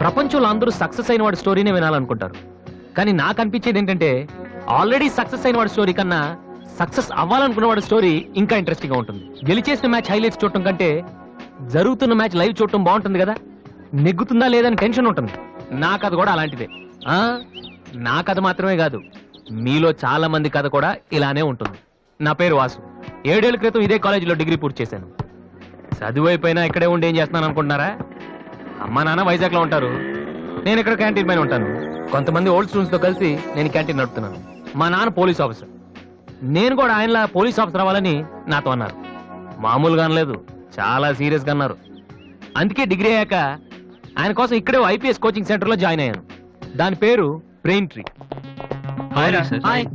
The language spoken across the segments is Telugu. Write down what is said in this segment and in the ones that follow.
ప్రపంచంలో అందరూ సక్సెస్ అయిన వాడి స్టోరీనే వినాలనుకుంటారు. కానీ నాకు అనిపించేది ఏంటంటే ఆల్రెడీ సక్సెస్ అయిన వాడి స్టోరీ కన్నా సక్సెస్ అవ్వాలనుకున్న వాడి స్టోరీ ఇంకా ఇంట్రెస్టింగ్గా ఉంటుంది. గెలిచేసిన మ్యాచ్ హైలైట్స్ చూడటం కంటే జరుగుతున్న మ్యాచ్ లైవ్ చూడటం బాగుంటుంది కదా? నెగ్గుతుందా లేదని టెన్షన్ ఉంటుంది. నా కథ కూడా అలాంటిదే. నా కథ మాత్రమే కాదు మీలో చాలా మంది కథ కూడా ఇలానే ఉంటుంది. నా పేరు వాసు. ఏడేళ్ళ క్రితం ఇదే కాలేజీలో డిగ్రీ పూర్తి చేశాను. చదువు అయిపోయినా ఇక్కడే ఉండి ఏం చేస్తున్నాను అనుకుంటున్నారా? అమ్మా నాన్న వైజాగ్లో ఉంటారు. నేను ఇక్కడ క్యాంటీన్ పైన ఉంటాను. కొంతమంది ఓల్డ్ స్టూడెంట్స్తో కలిసి నేను క్యాంటీన్ నడుపుతున్నాను. మా నాన్న పోలీస్ ఆఫీసర్ నేను కూడా ఆయనలా పోలీస్ ఆఫీసర్ అవ్వాలని నాతో అన్నారు. మామూలుగా అనలేదు. చాలా సీరియస్గా అన్నారు. అందుకే డిగ్రీ అయ్యాక ఆయన కోసం ఇక్కడే ఐపీఎస్ కోచింగ్ సెంటర్లో జాయిన్ అయ్యాను. దాని పేరు brain tree. Hi hi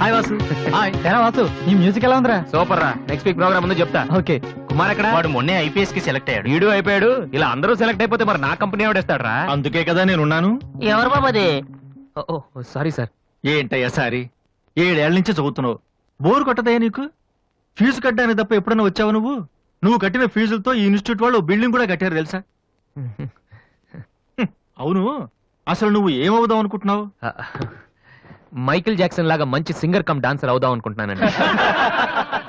hi Vasu. Hi ఎలా వాసు? ఈ మ్యూజిక్ ఎలా ఉందిరా? సూపర్ రా నెక్స్ట్ వీక్ ప్రోగ్రామ్ ముందు చెప్తా. ఓకే. కుమార్ ఎక్కడ? వాడు మొన్నే ఐపీఎస్కి సెలెక్ట్ అయ్యాడు. వీడియో అయిపోయాడు. ఇలా అందరూ సెలెక్ట్ అయిపోతే మరి నా కంపెనీ ఎవడేస్తాడు రా అందుకే కదా నేనున్నాను. ఎవరు బాబది సారీ సార్. ఏంటయ్యా సారి? ఏడేళ్ళ నుంచి చదువుతున్నావు. బోరు కొట్టదయ్యా నీకు? ఫీజు కట్టడానికి తప్ప ఎప్పుడన్నా వచ్చావు నువ్వు? నువ్వు కట్టిన ఫీజులతో ఈ ఇన్స్టిట్యూట్ వాళ్ళు బిల్డింగ్ కూడా కట్టారు తెలుసా. అవును. అసలు నువ్వు ఏమవుదాం అనుకుంటున్నావు? మైకిల్ జాక్సన్ లాగా మంచి సింగర్ కమ్ డాన్సర్ అవుదాం అనుకుంటున్నానండి.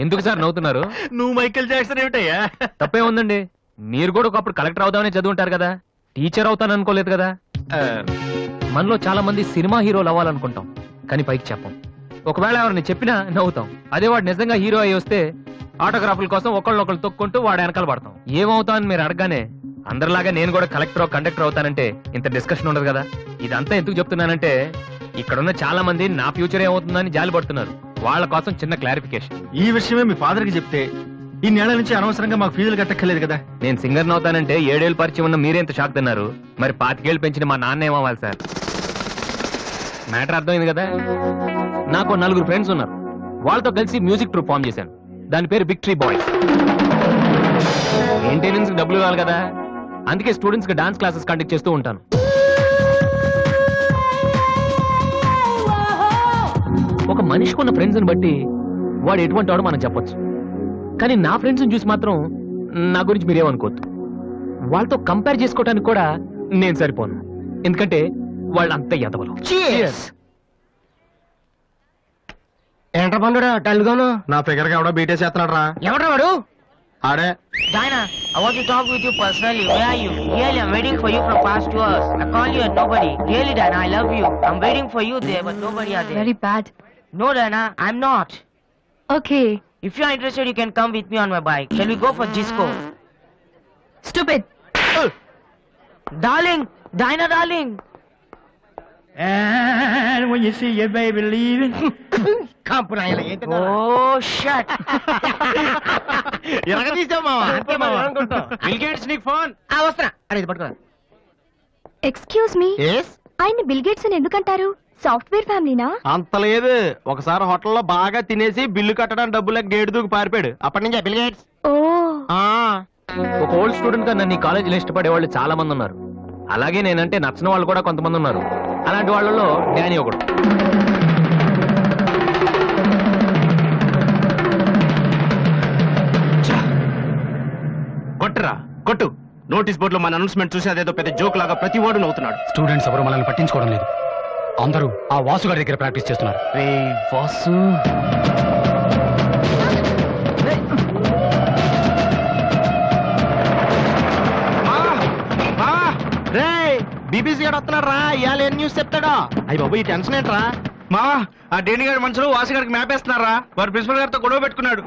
ఎందుకు సార్ నవ్వుతున్నారు? నువ్వు మైకేల్ జాక్సన్ ఏమిటయ్యా? తప్పే ఉందండి. మీరు కూడా ఒకప్పుడు కలెక్టర్ అవుదామని చదువుంటారు కదా. టీచర్ అవుతాను అనుకోలేదు కదా. మనలో చాలా మంది సినిమా హీరోలు అవ్వాలనుకుంటాం. కానీ పైకి చెప్పం. ఒకవేళ ఎవరిని చెప్పినా నవ్వుతాం. అదే వాడు నిజంగా హీరో అయి వస్తే ఆటోగ్రాఫ్ల కోసం ఒకళ్ళొకళ్ళు తొక్కుంటూ వాడు వెనకాల పడతాం. ఏమవుతామని మీరు అడగానే అందరిలాగా నేను కూడా కలెక్టర్ కండక్టర్ అవుతానంటే ఇంత డిస్కషన్ ఉండదు కదా. ఇదంతా ఎందుకు చెప్తున్నానంటే ఇక్కడున్న చాలా మంది నా ఫ్యూచర్ ఏమవుతుందని జాలి పడుతున్నారు. వాళ్ళ కోసం చిన్న క్లారిఫికేషన్. ఈ విషయమే మీ ఫాదర్కి చెప్తే ఈ నెల నుంచి అనవసరంగా మాకు ఫీజులు కట్టక్కర్లేదు కదా? నేను సింగర్ అవుతానంటే ఏడేళ్ళు పరిచయం ఉన్న మీరెంత షాక్ తిన్నారు. మరి పాతికేళ్ళు పెంచిన మా నాన్న ఏమవ్వాలి సార్? మ్యాటర్ అర్థమైంది కదా? నాకు నలుగురు ఫ్రెండ్స్ ఉన్నారు. వాళ్ళతో కలిసి మ్యూజిక్ ట్రూప్ ఫామ్ చేశాను. దాని పేరు బిగ్ ట్రీ బాయ్స్ మెయింటెనెన్స్ డబ్బులు ఇవ్వాలి కదా? అందుకే స్టూడెంట్స్కి డాన్స్ క్లాసెస్ కండక్ట్ చేస్తూ ఉంటాను. మనిషికున్న ఫ్రెండ్స్ని బట్టి వాడు ఎటువంటి వాడు మనం చెప్పొచ్చు. కానీ నా ఫ్రెండ్స్ని చూసి మాత్రం నా గురించి మీరేమనుకోవద్దు. వాళ్ళతో కంపేర్ చేసుకోవటానికి కూడా నేను సరిపోను. ఎందుకంటే వాళ్ళు అంత ఎదవలు నా ఫిగర్ కావడం బీటే చేస్తున్నాడు అరే Diana I want to talk with you personally where are you really I'm I love you I'm waiting for No, Diana, I'm not. Okay. If you're interested, you can come with me on my bike. Shall we go for disco? Stupid. Darling, Diana, darling. And when you see your baby leaving, కాంపు నాయన ఏంటి నా? Oh, shut. ఎరగదీసావు మావా. అంతే మావా. నీకు ఫోన్ ఆ, వస్తున్నా అరే ఇది పట్టుకురా ఎక్స్క్యూజ్ మీ ఎస్ ఆయన బిల్ గేట్స్ అని ఎందుకంటారు సాఫ్ట్వేర్ ఫ్యామిలీనా? అంత లేదు ఒకసారి హోటల్లో బాగా తినేసి బిల్లు కట్టడానికి డబ్బులకు గేటు దూకి పారిపోయాడు. అప్పటి నుంచి బిల్ గేట్స్. ఓ. ఆ. ఒక ఓల్డ్ స్టూడెంట్గా నన్ను ఈ కాలేజీలో ఇష్టపడే వాళ్ళు చాలా మంది ఉన్నారు. అలాగే నేనంటే నచ్చిన వాళ్ళు కూడా కొంతమంది ఉన్నారు. అలాంటి వాళ్ళలో డానీ ఒకడు. కొట్టురా. కొట్టు. నోటీస్ బోర్డులో మన అనౌన్స్మెంట్ చూసి అదేదో పెద్ద జోక్ లాగా ప్రతి వాడు నవ్వుతున్నాడు స్టూడెంట్స్ ఎవరు మనల్ని పట్టించుకోవడం లేదు. అందరూ ఆ వాసు గారి దగ్గర ప్రాక్టీస్ చేస్తున్నారు. వాసు. రే బీబీసీ గారు వస్తున్నాడు రా ఇవాళ ఏం న్యూస్ చెప్తాడో? అయ్యి బాబు ఈ టెన్షన్ ఏంట్రా? మా ఆ డేని గారి మనుషులు వాసు గారికి మ్యాప్ వేస్తున్నారా? వారు ప్రిన్సిపల్ గారితో గొడవ పెట్టుకున్నాడు.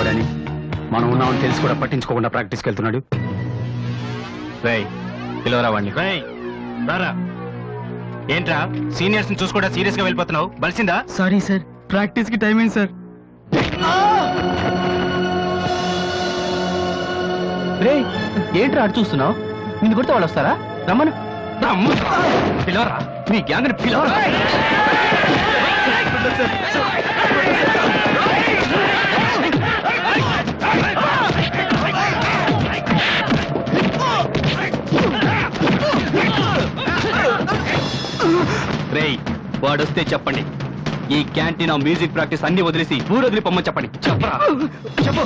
చూసేవాడని మనం ఉన్నామని తెలిసి కూడా పట్టించుకోకుండా ప్రాక్టీస్కి వెళ్తున్నాడు రేయ్ పిలవరా వాడిని రేయ్ రారా ఏంట్రా సీనియర్స్ని చూసి కూడా సీరియస్గా వెళ్ళిపోతున్నావు బలిసిందా సారీ సార్ ప్రాక్టీస్కి టైం అయింది సార్ రే ఏంట్రా అటు చూస్తున్నావు నిన్ను కొడితే వాళ్ళు వస్తారా రమ్మను పిలవరా మీ గ్యాంగ్ పిలవరా రేయ్ వాడొస్తే చెప్పండి. ఈ క్యాంటీన్ ఆ మ్యూజిక్ ప్రాక్టీస్ అన్ని వదిలేసి ఊరొదిలి పొమ్మని చెప్పండి. చెప్పరా? చెప్పు.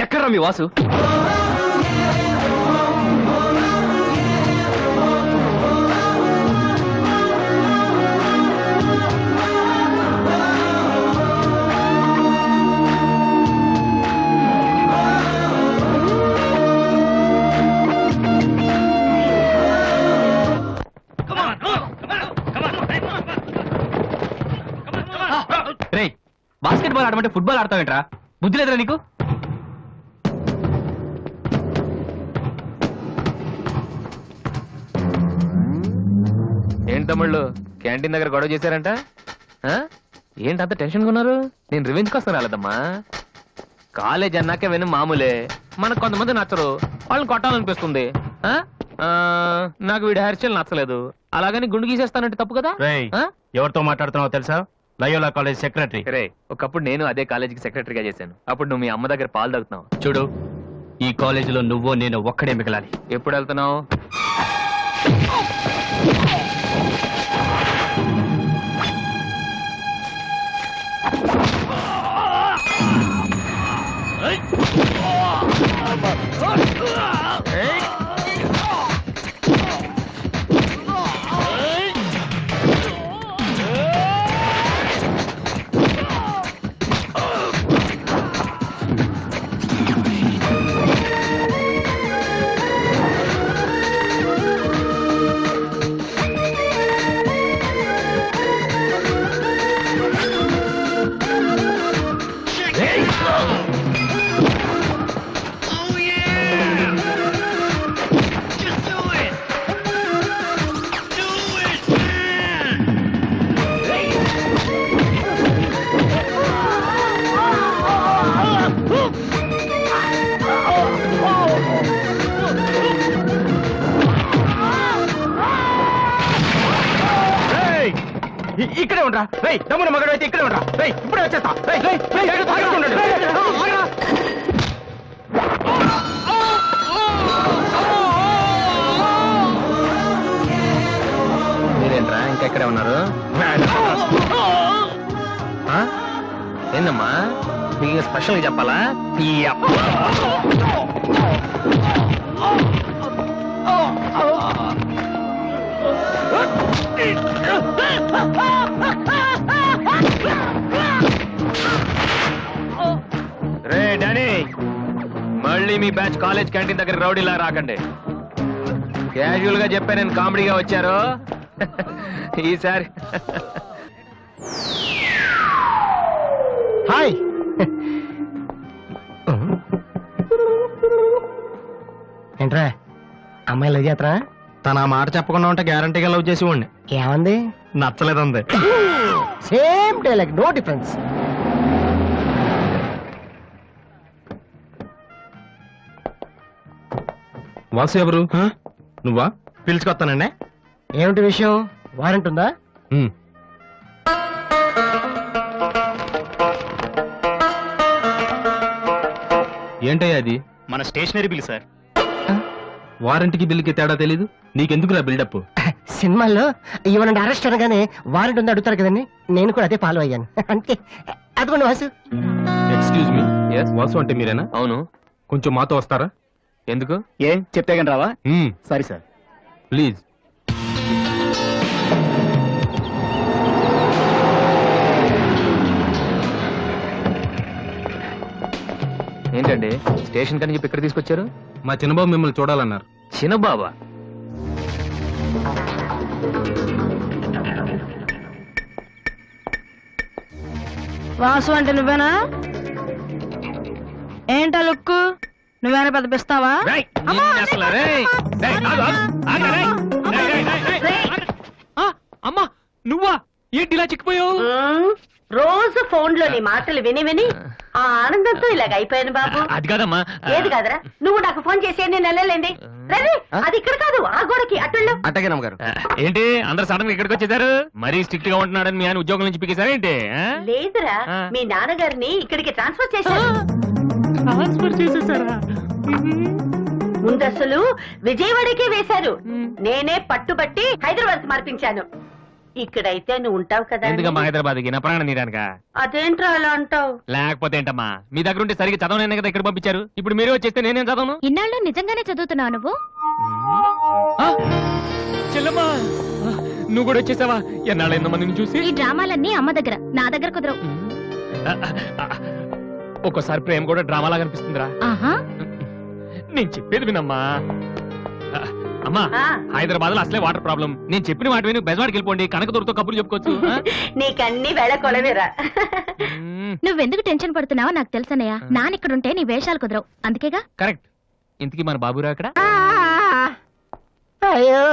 ఎక్కడ్రా మీ వాసు? ఆడమంటే ఫుట్బాల్ ఆడతావేంట్రా? బుద్ధి లేదురా నీకు? ఏంటి తమ్ముళ్ళు? క్యాంటీన్ దగ్గర గొడవ చేశారంట? ఆ? ఏంటి అంత టెన్షన్ ఉన్నారు? నేను రివెంజ్ కోసం రాలేదమ్మా. కాలేజ్ అన్నాక విని మామూలే. మనకు కొంతమంది నచ్చరు. వాళ్ళని కొట్టాలనిపిస్తుంది. నాకు వీడి హెయిర్ స్టైల్ నచ్చలేదు. అలాగని గుండు గీసేస్తానంటే తప్పు కదా? ఎవరితో మాట్లాడుతున్నావో తెలుసా? Loyola college secretary. రే ఒకప్పుడు నేను అదే కాలేజీకి సెక్రటరీగా చేశాను. అప్పుడు నువ్వు మీ అమ్మ దగ్గర పాలు తాగుతున్నావు. చూడు ఈ కాలేజీలో నువ్వు నేను ఒక్కడే మిగలాలి. ఎప్పుడు వెళ్తున్నావు? ఇక్కడే ఉండరా రేయ్ తమ్ముడు మగడు అయితే ఇక్కడే ఉండరా రేయ్ ఇప్పుడే వచ్చేస్తా. మీరేంట్రా ఇంకా ఇక్కడే ఉన్నారు? ఏందమ్మా మీకు స్పెషల్గా చెప్పాలా యప్. మళ్ళీ మీ బ్యాచ్ కాలేజ్ క్యాంటీన్ దగ్గర రౌడీలా రాకండి. క్యాజువల్గా చెప్పా నేను కామెడీగా వచ్చారు. ఈసారి. హాయ్. ఏంట్రా? అమ్మాయి లవ్ చేతరా తన ఆ మాట చెప్పకుండా ఉంటే గ్యారంటీగా లవ్ చేసి ఉండి ఏమంది? నచ్చలేదంది. Same dialogue no difference Vasu ఎవరు? నువ్వా? పిలుచుకొస్తానండి. ఏమిటి విషయం? వారెంట్ ఉందా? ఏంటయ్యా అది మన స్టేషనరీ బిల్ సార్. వారంటీకి బిల్లుకి తేడా తెలీదు? నీకెందుకురా బిల్డప్? సినిమాల్లో ఇవ్వనండి అరెస్ట్ అనగానే వారెంట్ ఉందా అడుగుతారు కదండి. నేను కూడా అదే ఫాలో అయ్యాను. అంతే. అదిగోండి Vasu. Excuse me Yes? Vasu అంటే మీరేనా? అవును. కొంచెం మాతో వస్తారా? ఎందుకు? ఏ? చెప్తే కానీ రావా? సరే సార్. ప్లీజ్. ఏంటండి? స్టేషన్ కని చెప్పి ఇక్కడ తీసుకొచ్చారు? మా చిన్నబాబు మిమ్మల్ని చూడాలన్నారు. చిన్నబాబా? వాసు అంటే నువ్వేనా? ఏంటా లుక్ నువ్వేనా పెద్ద పిస్తావా? అమ్మా నువ్వా? ఏంటి ఇలా చిక్కిపోయావు? రోజు ఫోన్లో నీ మాటలు విని విని ఆ. ఆనందంతో ఇలాగ అయిపోయాను బాబు. అది కాదమ్మా. ఏది కాదురా? నువ్వు నాకు ఫోన్ చేసి నేను నెలలేండి రవి అది ఇక్కడ కాదు ఆ గోడకి అటుళ్ళు అట్టగే నమ్మగారు ఆ, ఏంటి? అందరు సడన్గా ఇక్కడికి వచ్చేసారు మరీ స్ట్రిక్ట్గా ఉంటున్నాడని మీ ఆయన ఉద్యోగం నుంచి పికేశారా ఏంటి ఆ? లేదురా. మీ నాన్నగారిని ఇక్కడికి ట్రాన్స్ఫర్ చేశారు. ముందసలు విజయవాడకే వేశారు. నేనే పట్టుబట్టి హైదరాబాద్ మార్పించాను. ఇక్కడైతే నువ్వు ఉంటావు కదా నా ప్రాణం అదేంట్రా అలా అంటావు? లేకపోతే ఏంటమ్మా? మీ దగ్గర ఉంటే సరిగ్గా చదవనే కదా ఇక్కడ పంపించారు. ఇప్పుడు మీరే వచ్చేస్తే నేనేం చదవను? ఇన్నాళ్ళు నిజంగానే చదువుతున్నావు నువ్వు? చెల్లమ్మా! నువ్వు కూడా వచ్చేసావా? ఎన్నాళ్ళు ఎంతో మందిని చూసి? ఈ డ్రామాలన్నీ అమ్మ దగ్గర నా దగ్గర కుదరవు. ఒక్కోసారి ప్రేమ కూడా డ్రామాలా కనిపిస్తుందిరా ఆహా. నేను చెప్పేది వినమ్మా. అమ్మా. హైదరాబాద్లో అసలే వాటర్ ప్రాబ్లం. నేను చెప్పిన మాట విని బెజవాడికి వెళ్ళిపోండి కనకదుర్తో కబుర్లు చెప్పుకోవచ్చు? నీకన్నీ వేళ కొలవేరా నువ్వెందుకు టెన్షన్ పడుతున్నావో నాకు తెలుసన్నయ్య. నానిక్కడుంటే నీ వేషాలు కుదరవు. అందుకేగా? కరెక్ట్. ఇంతకీ మన బాబురా అక్కడ? అయ్యో.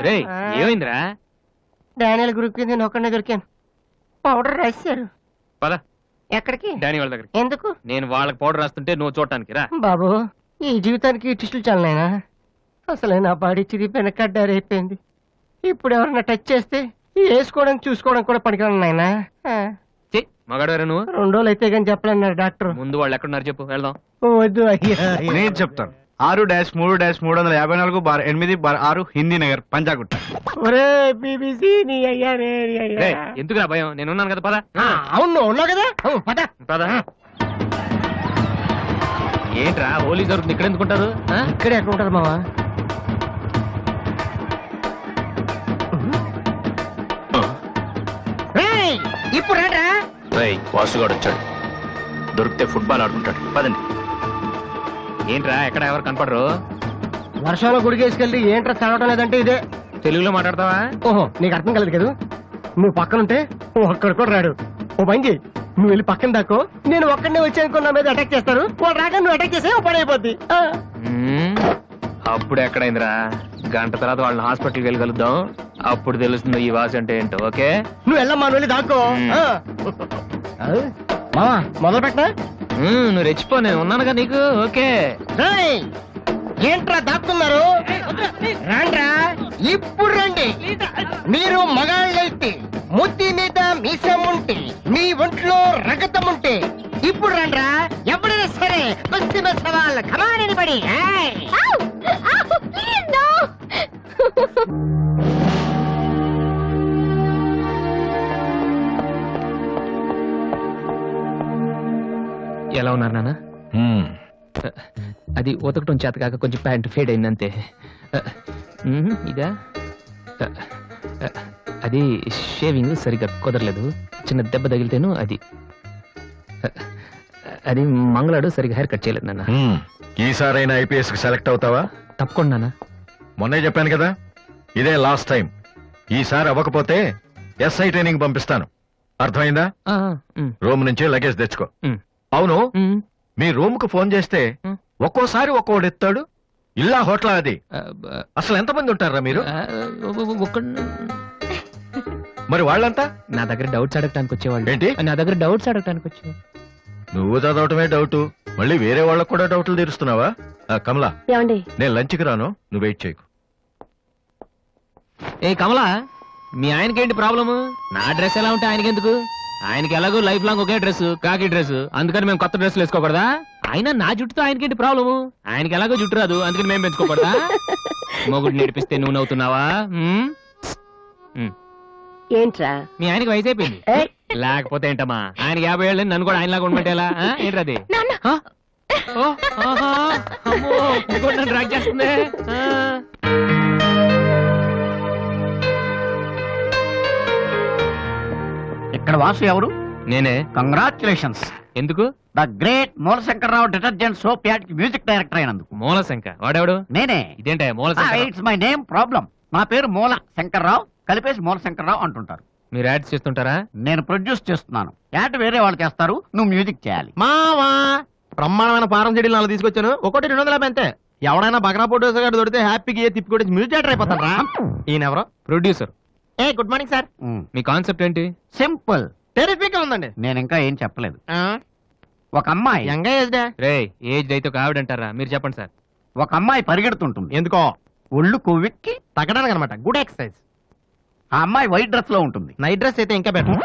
రే ఏమైందిరా? డానియల్ గ్రూప్ కింద నేను ఒక్కడే దొరికాను. పౌడర్ రాశారు పద. ఎక్కడికి? డానీ వాళ్ళ దగ్గరికి. ఎందుకు? నేను వాళ్ళకి పౌడర్ రాస్తుంటే నువ్వు చూడటానికి రా. బాబు ఈ జీవితానికి టిస్టులు చాలనైనా అసలే నా బాడీ చిరిగిపోయిన కడ్డారైపోయింది ఇప్పుడు ఎవరన్నా టచ్ చేస్తే వేసుకోవడం చూసుకోవడం కూడా పనికిరాను నాయనా. ఆ, ఛీ, మగాడవరా నువ్వు? రెండు రోజులు అయితే కానీ చెప్పలేన్నారు డాక్టర్. ముందు వాళ్ళు ఎక్కడున్నారు చెప్పు వెళ్దాం. వద్దు అయ్యా. నేను చెప్తాను. ఆరు డాష్ మూడు డాష్ మూడు వందల యాభై నాలుగు బార్ ఎనిమిది బార్ ఆరు హిందీ నగర్ పంజాగుట్ట. ఒరే బీబీసీ నీ అయ్యా నే నీ అయ్యా. రే ఎందుకురా భయం? నేను ఉన్నాను కదా పద. ఆ, అవును ఉన్నావు కదా? పద. పద. ఏంట్రా హోలీ జరుగుతుంది ఇక్కడ ఎందుకుంటారు? ఇక్కడే ఎక్కడ ఉంటుంది మావా? ఇప్పుడు రండ్రా. వాసుగాడు వచ్చాడు. దొరికితే ఫుట్బాల్ ఆడుకుంటాడు. పదండి. ఏంట్రా ఎక్కడ ఎవరు కనపడరు? వర్షంలో గుడికి వేసుకెళ్ళి ఏంట్రా చదవటం లేదంటే ఇదే? తెలుగులో మాట్లాడతావా? ఓహో నీకు అర్థం కలదు కదా? నువ్వు పక్కనుంటే ఒక్కడ కూడా రాడు. ఓ పని నువ్వు వెళ్ళి పక్కన దాకో నేను ఒక్కడనే వచ్చానుకో నా మీద అటాక్ చేస్తారు. వాడు రాక నువ్వు అటాక్ చేసే పని అయిపోద్ది. అప్పుడు ఎక్కడైందిరా? గంట తర్వాత వాళ్ళని హాస్పిటల్కి వెళ్ళి కలుద్దాం. అప్పుడు తెలుస్తుంది ఈ వాసి అంటే ఏంటో ఓకే? నువ్వు వెళ్ళమ్మా నువ్వు వెళ్ళి దాక్కో. మొదలు పెట్టనా మ్మ్, నువ్వు రెచ్చిపో నేను ఉన్నానుగా నీకు. ఓకే! ఏంట్రా దాక్కున్నారు? రండ్రా? ఇప్పుడు రండి. మీరు మగాళ్ళైతే ముద్ది మీద మీసం ఉంటే మీ ఒంట్లో రగతం ఉంటే ఇప్పుడు రండ్రా. ఎవరైనా సరే కుస్తీ మీద సవాల్ కమానని పడి ఎలా ఉన్నారు నాన్న? అది ఉతకటం చేత కాక కొంచెం ప్యాంట్ ఫేడ్ అయింది అంతే ఇదా? అది షేవింగ్ సరిగ్గా కుదరలేదు. చిన్న దెబ్బ తగిలితేను అది. అది మంగళాడు సరిగ్గా హెయిర్ కట్ చేయలేదు నాన్న. ఈసారైనా ఐపీఎస్కి సెలెక్ట్ అవుతావా? తప్పకుండా నాన్న. మొన్నే చెప్పాను కదా ఇదే లాస్ట్ టైం. ఈసారి అవ్వకపోతే ఎస్ఐ ట్రైనింగ్ పంపిస్తాను. అర్థమైందా? రూమ్ నుంచి లగేజ్ తెచ్చుకో. అవును. మీ రూమ్కు ఫోన్ చేస్తే. ఒక్కోసారి ఒక్కోడు ఎత్తాడు ఇల్లా హోటల్ అది? అసలు ఎంతమంది ఉంటారా మీరు? మరి వాళ్ళంతా? నా దగ్గర డౌట్స్ అడగటానికి వచ్చేవాళ్ళు. ఏంటి? నా దగ్గర డౌట్స్ అడగటానికి వచ్చేవాళ్ళు. నువ్వు చదవటమే డౌట్. మళ్ళీ వేరే వాళ్ళకు కూడా డౌట్లు తీరుస్తున్నావా? కమలా. ఏమండి? నేను లంచ్కి రాను. నువ్వు వెయిట్ చేయకు. ఏ కమలా మీ ఆయనకేంటి ప్రాబ్లము? నా డ్రెస్ ఎలా ఉంటే ఆయనకి ఎందుకు ఆయనకి ఎలాగో లైఫ్ లాంగ్ ఒకే డ్రెస్ కాకి డ్రెస్ అందుకని మేము కొత్త డ్రెస్లు వేసుకోకూడదా? అయినా నా జుట్టుతో ఆయనకేంటి ప్రాబ్లము ఆయనకి ఎలాగో జుట్టు రాదు అందుకని మేము పెంచుకోకూడదా? మొగుడు నేర్పిస్తే నువ్వు నవ్వుతున్నావా. ఏంట్రా? మీ ఆయనకి వయసు అయిపోయింది. లేకపోతే ఏంటమ్మా? ఆయనకి యాభై ఏళ్ళు నన్ను కూడా ఆయనలాగా ఉండమంటే ఎలా? ఆ? ఏంటది నాన్న! డ్రాగ్ చేస్తుంది. ఇక్కడ వాసు ఎవరు? నేనే. కంగ్రాచులేషన్స్ ఎందుకు? The great Moolashankararao detergent soap యాడ్కి music director అయినందుకు. మూలశంక వాడెవడు? నేనే. ఇదేంటే Moolashanka it's my name problem నా పేరు మూల శంకర్రావు కలిపేసి మూల శంకర్రావు అంటుంటారు. మీరు యాడ్స్ చేస్తుంటారా? నేను ప్రొడ్యూస్ చేస్తున్నాను. యాడ్ వేరే వాళ్ళు చేస్తారు నువ్వు మ్యూజిక్ చేయాలి. మావా! బ్రహ్మాండమైన పారం చెడీలు నాలుగు తీసుకొచ్చాను. ఒకటి రెండు వందల అంతే. ఎవడైనా బగ్రా ఫోటోస్ గారు దొరికితే హ్యాపీగా ఏ తిప్పి కొట్టేసి మ్యూజిక్ డైరెక్టర్ అయిపోతాను రా ఈయన ఎవరో ప్రొడ్యూసర్. ఏ గుడ్ మార్నింగ్ సార్ మీ కాన్సెప్ట్ ఏంటి? సింపుల్ టెరిఫిక్గా ఉందండి. నేను ఇంకా ఏం చెప్పలేదు. ఒక అమ్మాయి. యంగ్ ఏజ్ డే రే ఏజ్ అయితే ఒక ఆవిడ అంటారా మీరు చెప్పండి సార్ ఒక అమ్మాయి పరిగెడుతుంటుంది. ఎందుకో? ఒళ్ళు కొవ్వెక్కి తగ్గడానికి అనమాట గుడ్ ఎక్సర్సైజ్ ఆ అమ్మాయి వైట్ డ్రెస్లో ఉంటుంది. నైట్ డ్రెస్ అయితే ఇంకా బెటర్.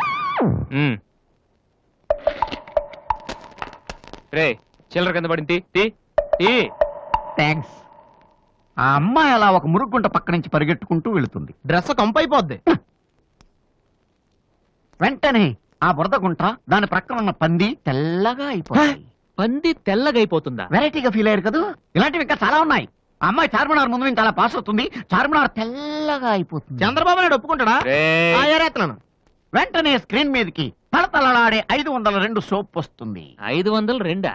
రే చిల్లర కింద పడింది. తీ తీ. థ్యాంక్స్ ఆ అమ్మాయి అలా ఒక మురుగుంట పక్క నుంచి పరిగెట్టుకుంటూ వెళుతుంది. డ్రెస్ కంప్ అయిపోద్ది వెంటనే ఆ బురద గుంట దాని ప్రక్కన ఉన్న పంది తెల్లగా అయిపోయింది పంది తెల్లగా అయిపోతుందా? వెరైటీగా ఫీల్ అయ్యారు కదా? ఇలాంటివి ఇంకా చాలా ఉన్నాయి. ఆ అమ్మాయి చార్మినార్ ముందు నుంచి అలా పాస్ అవుతుంది. చార్మినార్ తెల్లగా అయిపోతుంది. చంద్రబాబు నాయుడు ఒప్పుకుంటాడా? రేయ్. ఆ, ఏరేస్తున్నాను వెంటనే స్క్రీన్ మీదకి తలతలలాడే ఐదు వందల రెండు సోప్ వస్తుంది. ఐదు వందలు రెండా?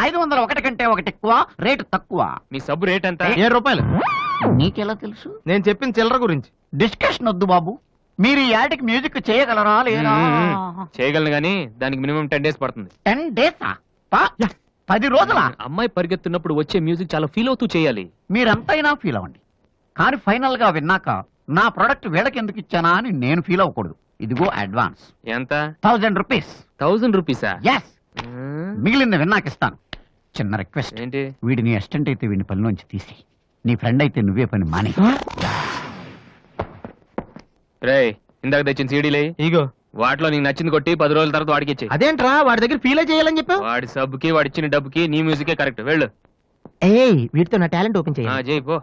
ఐదు వందల ఒకటి కంటే ఒకటి ఎక్కువ రేటు తక్కువ. మీ సబ్బు రేట్ ఎంత? ఏడు రూపాయలు? నీకెలా తెలుసు? నేను చెప్పిన చిల్లర గురించి. డిస్కషన్ వద్దు బాబు. మీరు ఈ యాడ్కి మ్యూజిక్ చేయగలరా లేదా. చేయగలను గానీ దానికి మినిమం టెన్ డేస్ పడుతుంది. టెన్ డేసా? పది రోజుల? అమ్మాయి పరిగెత్తున్నప్పుడు వచ్చే మ్యూజిక్ చాలా ఫీల్ అవుతూ చేయాలి. మీరంతైనా ఫీల్ అవ్వండి. కానీ ఫైనల్గా విన్నాక నా ప్రొడక్ట్ వీళ్ళకి ఎందుకు ఇచ్చానా అని నేను ఫీల్ అవ్వకూడదు. ఇదిగో అడ్వాన్స్. ఎంత? Thousand rupees. థౌజండ్ రూపీసా? ఎస్ మిగిలింది విన్నాక ఇస్తాను. చిన్న రిక్వెస్ట్. ఏంటి? వీడి నీ అసిస్టెంట్ అయితే వీడిని పనిలోంచి తీసి నీ ఫ్రెండ్ అయితే నువ్వే పని మాని. రేయ్ ఇందాక తెచ్చిన సీడీలే ఇగో. వాటిలో నీకు నచ్చింది కొట్టి పది రోజుల తర్వాత వాడికి ఇచ్చే అదేంట్రా? వాడి దగ్గర ఫీల్ చేయాలని చెప్పావు? వాడి సబ్బుకి వాడి ఇచ్చిన డబ్బుకి నీ మ్యూజికే కరెక్ట్. వెళ్ళు. ఏయ్ వీటితో నా టాలెంట్ ఓపెన్ చేయి పో.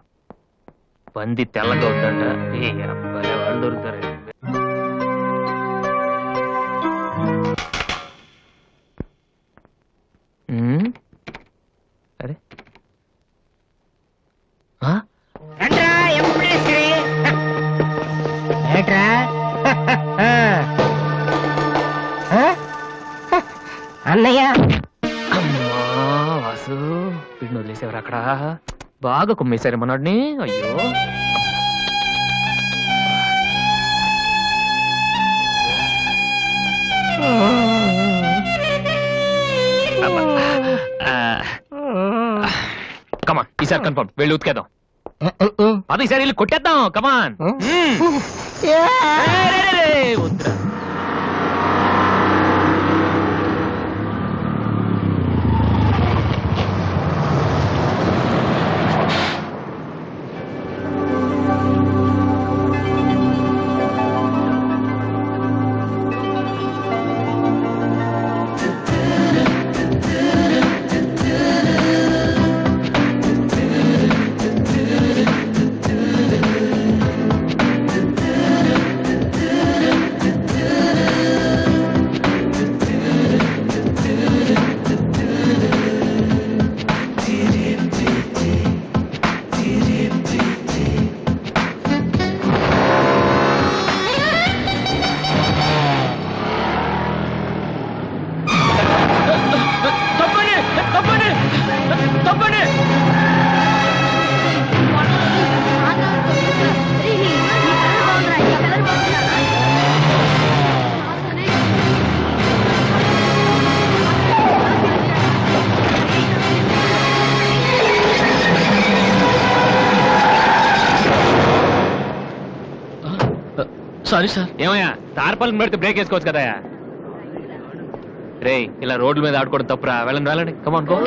పంది తెల్లగా అవుతుందంట ఏ అబ్బాయి వాళ్ళు దొరుకుతారు. ఏట్రా? అన్నయ్య. అమ్మా వాసు వీడిని వదిలేసేవారు అక్కడ? బాగా కుమ్మేశారు మనోడిని. అయ్యో. కన్ఫర్మ్ వెళ్ళి ఉతికేద్దాం. అది ఈసారి వెళ్ళి కొట్టేద్దాం. కమాన్ వద్దురా. Sorry sir. ఏమయ్యా తార్పాలను పెడితే బ్రేక్ వేసుకోవచ్చు కదా రేయ్ ఇలా రోడ్ల మీద ఆడుకోవడం తప్పురా. వెళ్ళండి వెళ్ళండి. Come on go